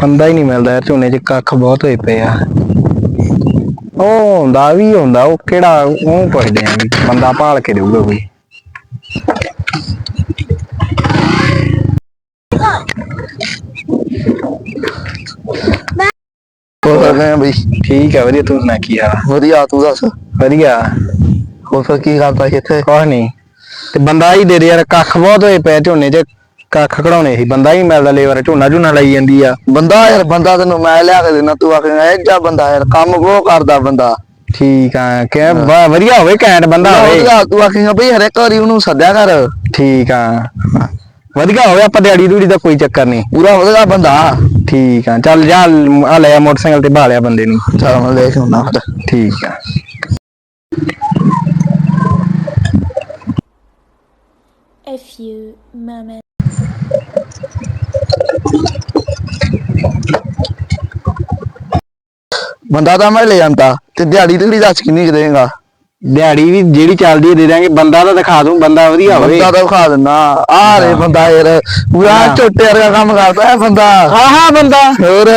ਬੰਦਾ ਹੀ ਨਹੀਂ ਮਿਲਦਾ ਯਾਰ ਝੋਨੇ 'ਚ ਕੱਖ ਬਹੁਤ ਹੋਏ ਪਏ ਆ। ਉਹ ਹੁੰਦਾ ਵੀ ਹੁੰਦਾ ਉਹ ਕਿਹੜਾ ਉਹ ਪੁੱਛਦੇ ਆ ਵੀ ਬੰਦਾ ਭਾਲ ਕੇ ਦੇਊਗਾ ਕੋਈ। ਹੋ ਸਕਦੇ ਆ ਬਈ ਠੀਕ ਆ ਵਧੀਆ ਤੂੰ ਸੁਣਾ ਕੀ ਹਾਲ ਆ? ਵਧੀਆ ਤੂੰ ਦੱਸ? ਵਧੀਆ। ਹੋਰ ਫਿਰ ਕੀ ਕਰਦਾ ਸੀ ਇੱਥੇ? ਕੁਛ ਨਹੀਂ ਤੇ ਬੰਦਾ ਹੀ ਦੇ ਦੇ ਯਾਰ ਕੱਖ ਬਹੁਤ ਹੋਏ ਪਏ ਝੋਨੇ 'ਚ। ਕੱਖ ਕਢਾਉਣੇ ਸੀ। ਬੰਦਾ ਹੀ ਮਿਲਦਾ ਲੇਬਰ ਝੋਨਾ ਝੋਨਾ ਲਾਈ ਜਾਂਦੀ ਆ। ਬੰਦਾ ਯਾਰ ਬੰਦਾ ਤੈਨੂੰ ਮੈਂ ਲਿਆ ਕੇ ਦੇਣਾ ਤੂੰ ਆਖੇਗਾ ਇਹ ਜਾ ਬੰਦਾ ਯਾਰ ਕੰਮ ਉਹ ਕਰਦਾ ਬੰਦਾ। ਠੀਕ ਆ ਕਿ ਵਧੀਆ ਹੋਵੇ ਘੈਂਟ ਬੰਦਾ ਹੋਵੇ। ਵਧੀਆ, ਤੂੰ ਆਖੇਗਾ ਬਈ ਹਰੇਕ ਵਾਰੀ ਉਹਨੂੰ ਸੱਦਿਆ ਕਰ। ਠੀਕ ਆ। ਵਧੀਆ ਹੋਵੇ ਆਪਾਂ ਦਿਹਾੜੀ ਦੂੜੀ ਦਾ ਕੋਈ ਚੱਕਰ ਨਹੀਂ। ਪੂਰਾ ਵਧੀਆ ਬੰਦਾ। ਠੀਕ ਆ ਚੱਲ ਜਾ ਆ ਲੈ ਆ ਮੋਟਰਸਾਈਕਲ ਤੇ ਭਾਲਿਆ ਬੰਦੇ ਨੂੰ। ਚਲ ਮੈਂ ਲੈ ਕੇ ਆਉਣਾ। ਫਿਰ ਠੀਕ ਆ। A few moments. ਬੰਦਾ ਤਾਂ ਮੈਂ ਲੈ ਜਾਂਦਾ ਤੇ ਦਿਹਾੜੀ ਦਿਹੜੀ ਦੱਸ ਕਿੰਨੀ ਕੁ ਦੇਗਾ ਦਿਹਾੜੀ ਵੀ ਜਿਹੜੀ ਚੱਲਦੀ ਹੈ ਦੇ ਦਾਂਗੇ ਬੰਦਾ ਤਾਂ ਦਿਖਾ ਦੂੰ ਬੰਦਾ ਵਧੀਆ ਹੋਵੇ। ਬੰਦਾ ਤਾਂ ਵਿਖਾ ਦਿੰਦਾ। ਆ ਰੇ ਬੰਦਾ ਯਾਰ ਪੂਰਾ। ਝੋਟੇ ਵਰਗਾ ਕੰਮ ਕਰਦਾ ਹੈ ਬੰਦਾ। ਹਾਂ ਹਾਂ ਬੰਦਾ। ਹੋਰ